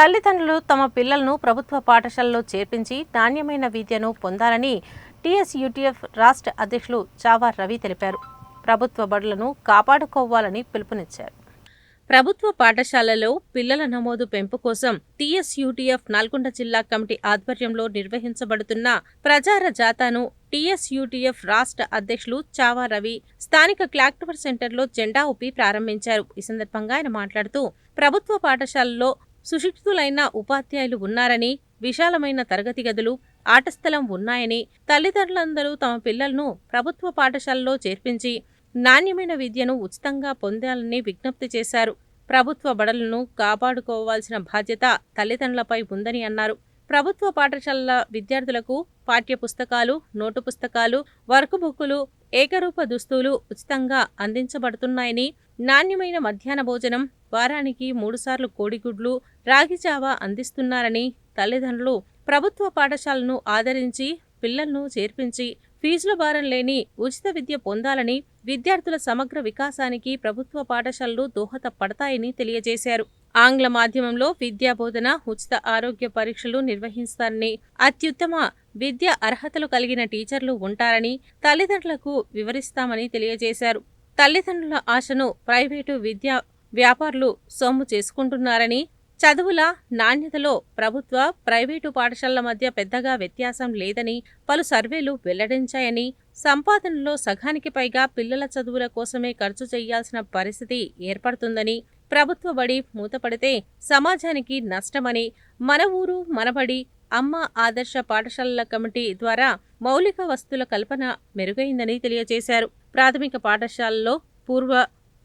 తల్లిదండ్రులు తమ పిల్లలను ప్రభుత్వ పాఠశాలలో చేర్పించి నాణ్యమైన విద్యను పొందాలని టీఎస్యూటీఎఫ్ రాష్ట్ర అధ్యక్షులు చావా రవి తెలిపారు. ప్రభుత్వ బడులను కాపాడుకోవాలని పిలుపునిచ్చారు. ప్రభుత్వ పాఠశాలలో పిల్లల నమోదు పెంపు కోసం టీఎస్యూటీఎఫ్ నల్గొండ జిల్లా కమిటీ ఆధ్వర్యంలో నిర్వహించబడుతున్న ప్రచార జాతాను టీఎస్యూటీఎఫ్ రాష్ట్ర అధ్యక్షులు చావా రవి స్థానిక క్లాక్టవర్ సెంటర్లో జెండా ఊపి ప్రారంభించారు. ఈ సందర్భంగా ఆయన మాట్లాడుతూ ప్రభుత్వ పాఠశాలలో సుశిక్షితులైన ఉపాధ్యాయులు ఉన్నారని విశాలమైన తరగతి గదులు ఆటస్థలం ఉన్నాయని తల్లిదండ్రులందరూ తమ పిల్లలను ప్రభుత్వ పాఠశాలలో చేర్పించి నాణ్యమైన విద్యను ఉచితంగా పొందాలని విజ్ఞప్తి చేశారు. ప్రభుత్వ బడలను కాపాడుకోవాల్సిన బాధ్యత తల్లిదండ్రులపై ఉందని అన్నారు. ప్రభుత్వ పాఠశాలల విద్యార్థులకు పాఠ్య పుస్తకాలు నోటు పుస్తకాలు వర్క్ బుక్కులు ఏకరూప దుస్తులు ఉచితంగా అందించబడుతున్నాయని నాణ్యమైన మధ్యాహ్న భోజనం వారానికి మూడుసార్లు కోడిగుడ్లు రాగిజావా అందిస్తున్నారని తల్లిదండ్రులు ప్రభుత్వ పాఠశాలను ఆదరించి పిల్లలను చేర్పించి ఫీజుల భారం లేని ఉచిత విద్య పొందాలని విద్యార్థుల సమగ్ర వికాసానికి ప్రభుత్వ పాఠశాలలు దోహదపడతాయని తెలియజేశారు. ఆంగ్ల మాధ్యమంలో విద్యా బోధన ఉచిత ఆరోగ్య పరీక్షలు నిర్వహిస్తారని అత్యుత్తమ విద్య అర్హతలు కలిగిన టీచర్లు ఉంటారని తల్లిదండ్రులకు వివరిస్తామని తెలియజేశారు. తల్లిదండ్రుల ఆశను ప్రైవేటు విద్యా వ్యాపారులు సొమ్ము చేసుకుంటున్నారని చదువుల నాణ్యతలో ప్రభుత్వ ప్రైవేటు పాఠశాలల మధ్య పెద్దగా వ్యత్యాసం లేదని పలు సర్వేలు వెల్లడించాయని సంపాదనలో సగానికి పైగా పిల్లల చదువుల కోసమే ఖర్చు చేయాల్సిన పరిస్థితి ఏర్పడుతుందని ప్రభుత్వ బడి మూతపడితే సమాజానికి నష్టమని మన ఊరు మనబడి అమ్మ ఆదర్శ పాఠశాలల కమిటీ ద్వారా మౌలిక వస్తువుల కల్పన మెరుగైందని తెలియజేశారు. ప్రాథమిక పాఠశాలలో పూర్వ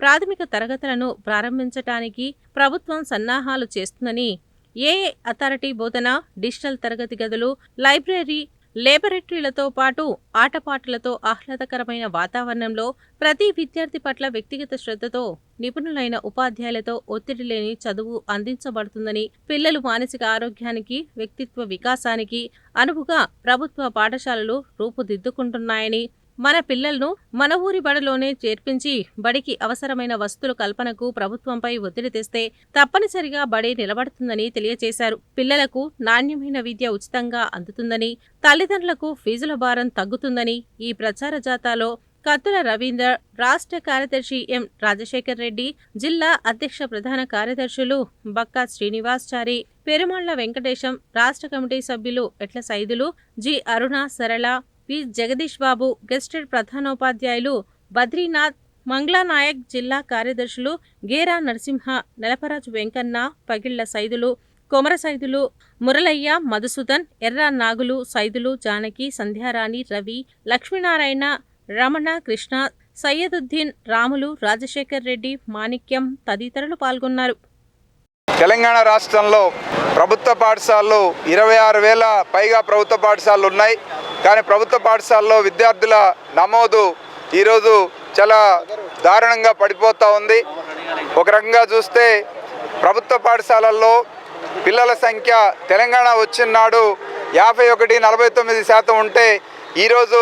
ప్రాథమిక తరగతులను ప్రారంభించటానికి ప్రభుత్వం సన్నాహాలు చేస్తుందని ఏఏ అథారిటీ బోధన డిజిటల్ తరగతి గదులు లైబ్రరీ లేబొరేటరీలతో పాటు ఆటపాటలతో ఆహ్లాదకరమైన వాతావరణంలో ప్రతి విద్యార్థి పట్ల వ్యక్తిగత శ్రద్ధతో నిపుణులైన ఉపాధ్యాయులతో ఒత్తిడి లేని చదువు అందించబడుతుందని పిల్లలు మానసిక ఆరోగ్యానికి వ్యక్తిత్వ వికాసానికి అనువుగా ప్రభుత్వ పాఠశాలలు రూపుదిద్దుకుంటున్నాయని మన పిల్లలను మన ఊరి బడిలోనే చేర్పించి బడికి అవసరమైన వస్తువుల కల్పనకు ప్రభుత్వంపై ఒత్తిడి తెస్తే తప్పనిసరిగా బడి నిలబడుతుందని తెలియజేశారు పిల్లలకు నాణ్యమైన విద్య ఉచితంగా అందుతుందని తల్లిదండ్రులకు ఫీజుల భారం తగ్గుతుందని ఈ ప్రచార జాతాలో కత్తుల రవీందర్ రాష్ట్ర కార్యదర్శి ఎం రాజశేఖర్ రెడ్డి జిల్లా అధ్యక్ష ప్రధాన కార్యదర్శులు బక్కా శ్రీనివాస్చారి పెరుమాళ్ళ వెంకటేశం రాష్ట్ర కమిటీ సభ్యులు ఎట్ల సైదులు జి అరుణ సరళ పి. జగదీష్ బాబు గెస్టెడ్ ప్రధానోపాధ్యాయులు బద్రీనాథ్ మంగ్లానాయక్ జిల్లా కార్యదర్శులు గేరా నరసింహ నెలపరాజు వెంకన్న పగిళ్ళ సైదులు కొమర సైదులు మురళయ్య మధుసూదన్ ఎర్ర నాగులు సైదులు జానకి సంధ్యారాణి రవి లక్ష్మీనారాయణ రమణ కృష్ణ సయ్యదుద్దీన్ రాములు రాజశేఖర్ రెడ్డి మాణిక్యం తదితరులు పాల్గొన్నారు. తెలంగాణ రాష్ట్రంలో ప్రభుత్వ పాఠశాలలు ఇరవై ఆరు వేల పైగా ప్రభుత్వ పాఠశాలలు ఉన్నాయి. కానీ ప్రభుత్వ పాఠశాలలో విద్యార్థుల నమోదు ఈరోజు చాలా దారుణంగా పడిపోతూ ఉంది. ఒక రకంగా చూస్తే ప్రభుత్వ పాఠశాలల్లో పిల్లల సంఖ్య తెలంగాణ వచ్చిన నాడు యాభై ఒకటి నలభై తొమ్మిది శాతం ఉంటే ఈరోజు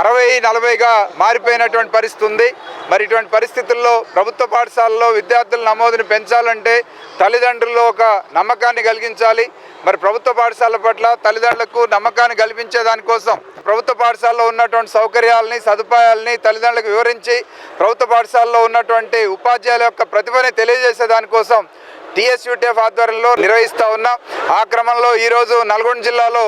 అరవై నలభైగా మారిపోయినటువంటి పరిస్థితి ఉంది. మరి ఇటువంటి పరిస్థితుల్లో ప్రభుత్వ పాఠశాలలో విద్యార్థుల నమోదుని పెంచాలంటే తల్లిదండ్రుల్లో ఒక నమ్మకాన్ని కలిగించాలి. మరి ప్రభుత్వ పాఠశాల పట్ల తల్లిదండ్రులకు నమ్మకాన్ని కల్పించే దానికోసం ప్రభుత్వ పాఠశాలలో ఉన్నటువంటి సౌకర్యాలని సదుపాయాలని తల్లిదండ్రులకు వివరించి ప్రభుత్వ పాఠశాలలో ఉన్నటువంటి ఉపాధ్యాయుల యొక్క ప్రతిభని తెలియజేసే దానికోసం టీఎస్యూటీఎఫ్ ఆధ్వర్యంలో నిర్వహిస్తూ ఉన్నాం ఆ క్రమంలో ఈరోజు నల్గొండ జిల్లాలో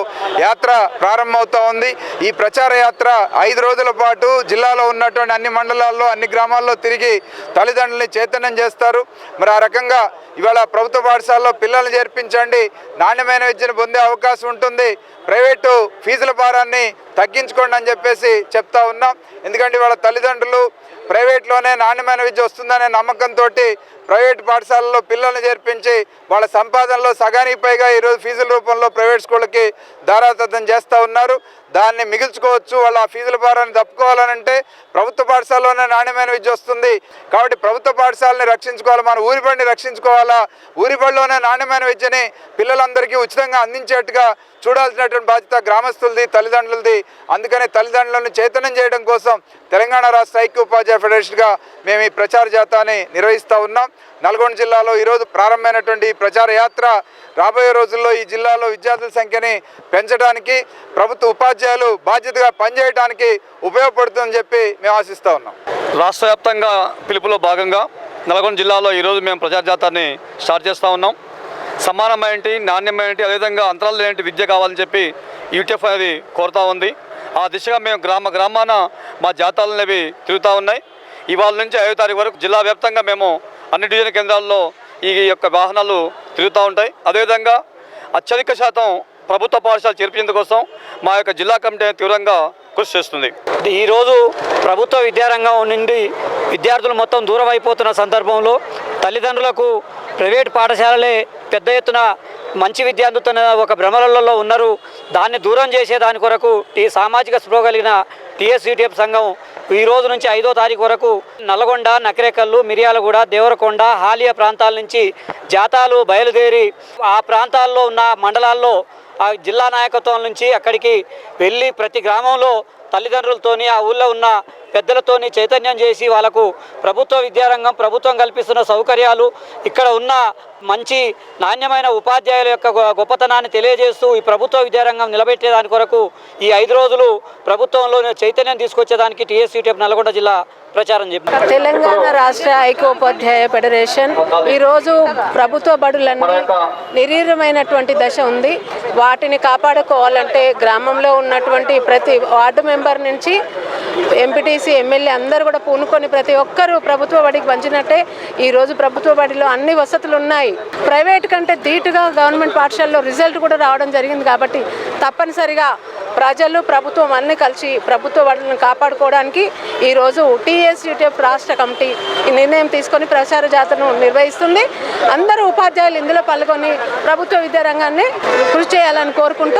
యాత్ర ప్రారంభమవుతూ ఉంది. ఈ ప్రచార యాత్ర ఐదు రోజుల పాటు జిల్లాలో ఉన్నటువంటి అన్ని మండలాల్లో అన్ని గ్రామాల్లో తిరిగి తల్లిదండ్రుల్ని చైతన్యం చేస్తారు. మరి ఆ రకంగా ఇవాళ ప్రభుత్వ పాఠశాలలో పిల్లల్ని చేర్పించండి. నాణ్యమైన విద్యను పొందే అవకాశం ఉంటుంది. ప్రైవేటు ఫీజుల భారాన్ని తగ్గించుకోండి అని చెప్పేసి చెప్తా ఉన్నాం. ఎందుకంటే ఇవాళ తల్లిదండ్రులు ప్రైవేట్లోనే నాణ్యమైన విద్య వస్తుందనే నమ్మకంతో ప్రైవేట్ పాఠశాలలో పిల్లల్ని చేర్పించి వాళ్ళ సంపాదనలో సగానికి పైగా ఈరోజు ఫీజుల రూపంలో ప్రైవేట్ స్కూళ్ళకి దారాదత్తం చేస్తూ ఉన్నారు. దాన్ని మిగిల్చుకోవచ్చు వాళ్ళు ఆ ఫీజుల భారాన్ని తప్పుకోవాలనంటే ప్రభుత్వ పాఠశాలలోనే నాణ్యమైన విద్య వస్తుంది. కాబట్టి ప్రభుత్వ పాఠశాలని రక్షించుకోవాలి మన ఊరి బడిని రక్షించుకోవాలా? ఊరి బడిలోనే నాణ్యమైన విద్యని పిల్లలందరికీ ఉచితంగా అందించేట్టుగా చూడాల్సినటువంటి బాధ్యత గ్రామస్తులది తల్లిదండ్రులది. అందుకనే తల్లిదండ్రులను చైతన్యం చేయడం కోసం తెలంగాణ రాష్ట్ర ఐక్య ఉపాధ్యాయ ఫెడరేషన్గా మేము ఈ ప్రచార జాతాన్ని నిర్వహిస్తూ ఉన్నాం. నల్గొండ జిల్లాలో ఈరోజు ప్రారంభమైనటువంటి ప్రచార యాత్ర రాబోయే రోజుల్లో ఈ జిల్లాలో విద్యార్థుల సంఖ్యని పెంచడానికి ప్రభుత్వ ఉపాధ్యాయులు బాధ్యతగా పనిచేయడానికి ఉపయోగపడుతుందని చెప్పి మేము ఆశిస్తూ ఉన్నాం. రాష్ట్ర వ్యాప్తంగా పిలుపులో భాగంగా నల్గొండ జిల్లాలో ఈరోజు మేము ప్రచార జాతాన్ని స్టార్ట్ చేస్తూ ఉన్నాం. సమానమైనటి నాణ్యమైనటి అదేవిధంగా అంతరాలు లేని విద్య కావాలని చెప్పి యూటీఎఫ్ అనేది కోరుతూ ఉంది. ఆ దిశగా మేము గ్రామ గ్రామాన మా జాతాలు అనేవి తిరుగుతూ ఉన్నాయి. ఇవాళ నుంచి ఐదో తారీఖు వరకు జిల్లా వ్యాప్తంగా మేము అన్ని డివిజన్ కేంద్రాల్లో ఈ యొక్క వాహనాలు తిరుగుతూ ఉంటాయి. అదేవిధంగా అత్యధిక శాతం ప్రభుత్వ పాఠశాల చేర్పించేందు కోసం మా యొక్క జిల్లా కమిటీ తీవ్రంగా కృషి చేస్తుంది. ఈరోజు ప్రభుత్వ విద్యారంగం నుండి విద్యార్థులు మొత్తం దూరం అయిపోతున్న సందర్భంలో తల్లిదండ్రులకు ప్రైవేట్ పాఠశాలలే పెద్ద ఎత్తున మంచి విద్య అందుతున్న ఒక భ్రమలలో ఉన్నారు. దాన్ని దూరం చేసే దాని కొరకు ఈ సామాజిక స్పృహ కలిగిన టీఎస్యూటీఎఫ్ సంఘం ఈ రోజు నుంచి ఐదో తారీఖు వరకు నల్గొండ నకరేకల్లు మిర్యాలగూడ దేవరకొండ హాలియా ప్రాంతాల నుంచి జాతాలు బయలుదేరి ఆ ప్రాంతాల్లో ఉన్న మండలాల్లో ఆ జిల్లా నాయకత్వం నుంచి అక్కడికి వెళ్ళి ప్రతి గ్రామంలో తల్లిదండ్రులతోని ఆ ఊళ్ళో ఉన్న పెద్దలతోని చైతన్యం చేసి వాళ్ళకు ప్రభుత్వ విద్యారంగం ప్రభుత్వం కల్పిస్తున్న సౌకర్యాలు ఇక్కడ ఉన్న మంచి నాణ్యమైన ఉపాధ్యాయుల యొక్క గొప్పతనాన్ని తెలియజేస్తూ ఈ ప్రభుత్వ విద్యారంగం నిలబెట్టేదాని కొరకు ఈ ఐదు రోజులు ప్రభుత్వంలో చైతన్యం తీసుకొచ్చేదానికి టీఎస్యూటీఎఫ్ నల్గొండ జిల్లా ప్రచారం చెప్పారు తెలంగాణ రాష్ట్ర ఐకోపాధ్యాయ ఫెడరేషన్ ఈరోజు ప్రభుత్వ బడులన్నీ నిర్వీర్యమైనటువంటి దశ ఉంది. వాటిని కాపాడుకోవాలంటే గ్రామంలో ఉన్నటువంటి ప్రతి వార్డు మెంబర్ నుంచి ఎంపీటీసీ ఎమ్మెల్యే అందరూ కూడా పూనుకొని ప్రతి ఒక్కరూ ప్రభుత్వ బడికి పంచినట్టే ఈరోజు ప్రభుత్వ బడిలో అన్ని వసతులు ఉన్నాయి. ప్రైవేట్ కంటే ధీటుగా గవర్నమెంట్ పాఠశాలలో రిజల్ట్ కూడా రావడం జరిగింది కాబట్టి తప్పనిసరిగా ప్రజలు ప్రభుత్వం అన్ని కలిసి ప్రభుత్వ బడులను కాపాడుకోవడానికి ఈరోజు టీఎస్యూటీఎఫ్ రాష్ట్ర కమిటీ ఈ నిర్ణయం తీసుకొని ప్రచార జాతరను నిర్వహిస్తుంది. అందరూ ఉపాధ్యాయులు ఇందులో పాల్గొని ప్రభుత్వ విద్యారంగాన్ని కృషి చేయాలని కోరుకుంటూ